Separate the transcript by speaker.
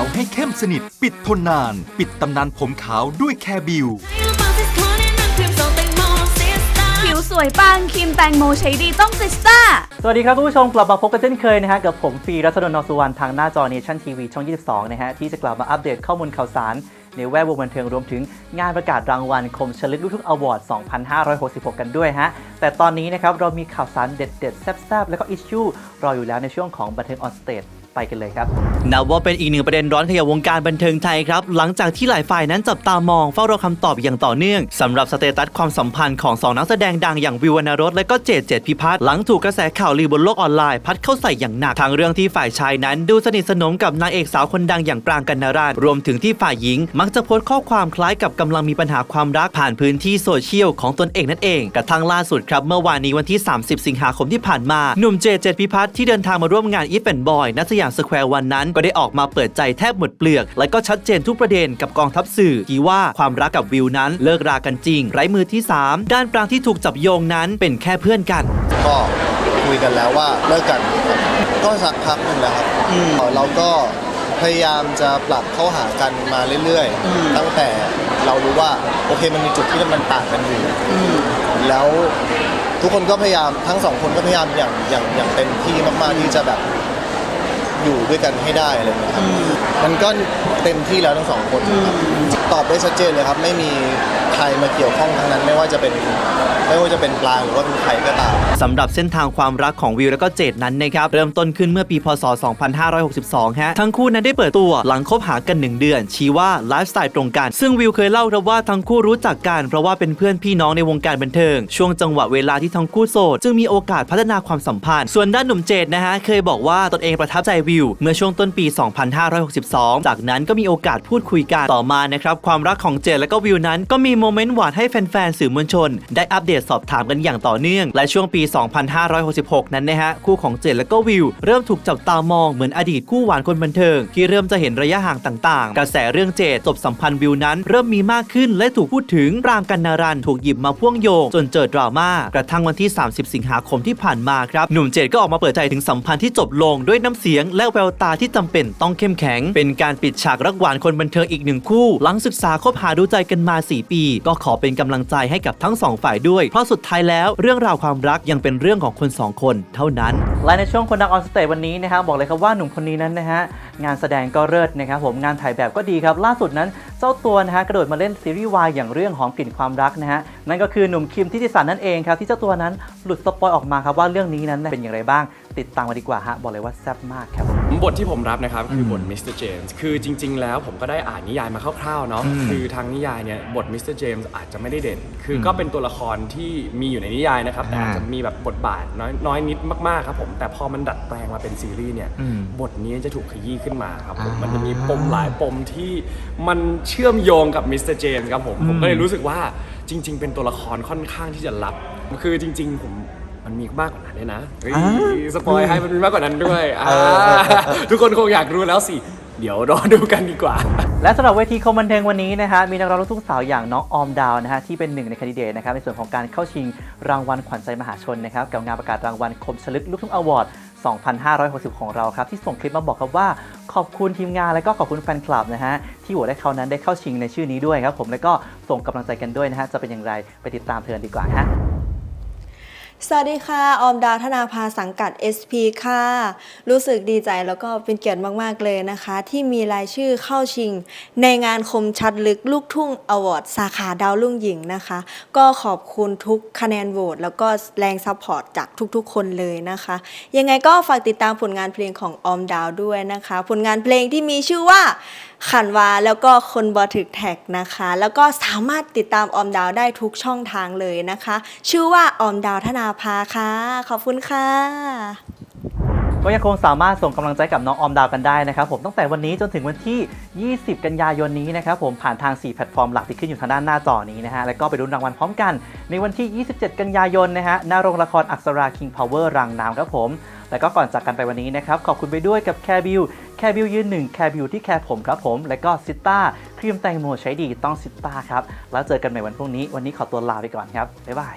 Speaker 1: าวให้เข้มสนิท ปิดทนนาน ปิดตำนานผมขาวด้วยแคร์บิว
Speaker 2: ผิวสวยปังครีมแตงโมใช้ดีต้องซิสต้า
Speaker 3: สวัสดีครับคุณผู้ชมกลับมาพบกันเช่นเคยนะฮะกับผมฟีรัศดลนอสุวรรณทางหน้าจอเนชั่นทีวีช่อง 22 นะฮะที่จะกลับมาอัปเดตข้อมูลข่าวสาร ในแวดวงบันเทิงรวมถึงงานประกาศรางวัลคมชลึกลูกทุ่งอวอร์ด 2566 กันด้วยฮะ แต่ตอนนี้นะครับเรามีข่าวสารเด็ดๆแซ่บๆแล้วก็อิชชูรออยู่แล้วในช่วงของบันเทิงออนสเตจ ไปกันเลยครับนับว่าเป็นอีกหนึ่งประเด็นร้อนขยับวงการบันเทิงไทยครับ หลังจากที่หลายฝ่ายนั้นจับตามองเฝ้ารอคำตอบอย่างต่อเนื่องสำหรับสเตตัสความสัมพันธ์ของสองนักแสดงดังอย่างวิววรรณรสและก็เจดเจดพิพัฒน์หลังถูกกระแสข่าวลือบนโลกออนไลน์พัดเข้าใส่อย่างหนักทางเรื่องที่ฝ่ายชายนั้น ดูสนิทสนมกับนางเอกสาวคนดังอย่างปรางกันนาราชรวมถึงที่ฝ่ายหญิง มักจะโพสต์ข้อความคล้ายกับกำลังมีปัญหาความรักผ่านพื้นที่โซเชียลของตนเองนั่นเองกระทั่งล่าสุดครับเมื่อวานนี้วันที่ 30 สิงหาคมที่ผ่านมาหนุ่มเจเจตพิพัฒน์ที่เดินทางมาร่วมงานอีฟแอนบอยณสยามสแควร์วันนั้น ก็ได้ออกมาเปิดใจแทบหมดเปลือก และก็ชัดเจนทุกประเด็นกับกองทัพสื่อที่ว่าความรักกับวิวนั้นเลิกรากันจริง ไร้มือที่ 3 ด้านปรางที่ถูกจับโยงนั้นเป็นแค่เพื่อนกัน
Speaker 4: ก็คุยกันแล้วว่าเลิกกันครับก็สักพักหนึ่งแล้วครับเราก็พยายามจะปรับเข้าหากันมาเรื่อยๆ ตั้งแต่เรารู้ว่าโอเคมันมีจุดที่มันต่างกันอยู่แล้วทุกคนก็พยายามทั้งสองคนก็พยายามอย่างอย่างอย่างเต็มที่มากๆที่จะแบบ อยู่ด้วยกันให้ได้อะไรอย่างเงี้ยครับมันก็เต็มที่แล้วทั้งสองคนครับตอบได้ชัดเจนเลยครับ ไม่มีใครมาเกี่ยวข้องทั้งนั้น ไม่ว่าจะเป็นไม่ว่าจะเป็นปลางหรือว่าเป็นใครก็ตาม
Speaker 3: สำหรับเส้นทางความรักของวิวและก็เจดนั้นนะครับ เริ่มต้นขึ้นเมื่อปีพศ 2562 ฮะ ทั้งคู่นั้นได้เปิดตัวหลังคบหากัน 1 เดือน ชี้ว่าไลฟ์สไตล์ตรงกัน ซึ่งวิวเคยเล่าครับว่าทั้งคู่รู้จักกันเพราะว่าเป็นเพื่อนพี่น้องในวงการบันเทิง ช่วงจังหวะเวลาที่ทั้งคู่โสดจึงมีโอกาสพัฒนาความสัมพันธ์ ส่วนด้านหนุ่มเจดนะฮะเคยบอกว่าตนเองประทับใจวิว เมื่อช่วงต้นปี 2562 จากนั้นก็มีโอกาสพูดคุยกันต่อมานะครับความรักของเจดและก็วิวนั้นก็มีโมมนต์หวานให้แฟนๆสื่อมวลชน ได้อัปเดตสอบถามกันอย่างต่อเนื่อง และช่วงปี 2566 นั้นนะฮะ คู่ของเจดและก็วิว เริ่มถูกจับตามองเหมือนอดีตคู่หวานคนบันเทิง ที่เริ่มจะเห็นระยะห่างต่างๆ กระแสเรื่องเจดจบสัมพันธ์วิวนั้น เริ่มมีมากขึ้นและถูกพูดถึงปรางกันนารันถูกหยิบมาพ่วงโยงจนเจอดราม่ากระทั่งวันที่ 30 สิงหาคมที่ผ่านมาครับหนุ่มเจดก็ออกมาเปิดใจถึงสัมพันธ์ที่จบลงด้วยน้ำเสียง และแววตาที่จำเป็นต้องเข้มแข็ง เป็นการปิดฉากรักหวานคนบันเทิงอีกหนึ่งคู่ หลังศึกษาคบหาดูใจกันมา 4 ปีก็ขอเป็นกำลังใจให้กับทั้งสองฝ่ายด้วย เพราะสุดท้ายแล้วเรื่องราวความรักยังเป็นเรื่องของคนสองคนเท่านั้น และในช่วงคนดังออนสเตจวันนี้นะครับบอกเลยครับว่าหนุ่มคนนี้นั้นนะฮะงานแสดงก็เลิศนะครับผมงานถ่ายแบบก็ดีครับ ล่าสุดนั้นเจ้าตัวนะฮะกระโดดมาเล่นซีรีส์วายอย่างเรื่องหอมกลิ่นความรักนะฮะนั่นก็คือหนุ่มคิมทิติสันนั่นเองครับที่เจ้าตัวนั้นหลุดสปอยออกมาครับว่าเรื่องนี้นั้นเป็นอย่างไรบ้าง ติดตามมาดีกว่าฮะ บอกเลยว่าแซ่บมากครับ
Speaker 5: บทที่ผมรับนะครับ คือบทมิสเตอร์เจมส์คือจริง ๆ แล้วผมก็ได้อ่านนิยายมาคร่าวๆเนาะคือทางนิยายเนี่ยบทมิสเตอร์เจมส์อาจจะไม่ได้เด่น คืออก็เป็นตัวละครที่มีอยู่ในนิยายนะครับ แต่อาจจะมีแบบบทบาทน้อยน้อยนิดมากๆครับผมแต่พอมันดัดแปลงมาเป็นซีรีส์เนี่ย
Speaker 3: อืม
Speaker 5: บทนี้จะถูกขยี้ขึ้นมาครับผม
Speaker 3: อ่ามั
Speaker 5: มันจะมีปมหลายปมที่มันเชื่อมโยงกับมิสเตอร์เจมส์ครับผมผมก็เลยรู้สึกว่าจริง ๆ เป็นตัวละครค่อนข้างที่จะลับ คือจริง ๆ ผม มันมีมากกว่านั้นด้วยนะเฮ้ยสปอยให้มันมีมากกว่านั้นด้วยอ่าทุกคนคงอยากรู้แล้วสิ เดี๋ยวรอดูกันดีกว่า
Speaker 3: และสำหรับเวทีคมบันเทิงวันนี้นะฮะมีนักร้องลูกทุ่งสาวอย่างน้องออมดาวนะฮะที่เป็นหนึ่งในแคนดิเดตนะครับในส่วนของการเข้าชิงรางวัลขวัญใจมหาชนนะครับกับงานประกาศรางวัลคมฉลึกลูกทุ่งอวอร์ด 2560 ของเราครับ ที่ส่งคลิปมาบอกครับว่า ขอบคุณทีมงานและก็ขอบคุณแฟนคลับนะฮะที่โหวตให้เขานั้นได้เข้าชิงในชื่อนี้ด้วยครับผมแล้วก็ส่งกำลังใจกันด้วยนะฮะจะเป็นอย่างไรไปติดตามเธอกันดีกว่าฮะ
Speaker 6: สวัสดีค่ะ ออมดาวธนาภาสังกัด SP ค่ะ รู้สึกดีใจแล้วก็เป็นเกียรติมาก ๆ เลยนะคะ ที่มีรายชื่อเข้าชิง ในงานคมชัดลึกลูกทุ่งอวอร์ดสาขาดาวรุ่งหญิงนะคะ ก็ขอบคุณทุกคะแนนโหวตแล้วก็แรงซัพพอร์ตจากทุกๆ คนเลยนะคะ ยังไงก็ฝากติดตามผลงานเพลงของออมดาวด้วยนะคะ ผลงานเพลงที่มีชื่อว่าขันวาแล้วก็คนบอถึกแท็กนะคะ แล้วก็สามารถติดตามออมดาวได้ทุกช่องทางเลยนะคะ ชื่อว่าออมดาวธนาภาค่ะ ขอบคุณค่ะ
Speaker 3: ก็ยังคงสามารถส่งกำลังใจกับน้องออมดาวกันได้นะครับผมตั้งแต่วันนี้จนถึงวันที่ 20 กันยายนนี้นะครับผมผ่านทาง 4 แพลตฟอร์มหลักที่ขึ้นอยู่ทางด้านหน้าจอนี้นะฮะแล้วก็ไปรุ้นรางวัลพร้อมกัน ในวันที่ 27 กันยายนนะฮะหน้าโรงละครอักษรา King Power รังน้ำครับผมแล้วก็ก่อนจากกันไปวันนี้นะครับ ขอบคุณไปด้วยกับแคร์บิวแคร์บิวยืนหนึ่งแคร์บิวที่แคร์ผมครับผม แล้วก็ซิต้าครีมแตงโมใช้ดีต้องซิต้าครับ แล้วเจอกันใหม่วันพรุ่งนี้ วันนี้ขอตัวลาไปก่อนครับ บ๊ายบาย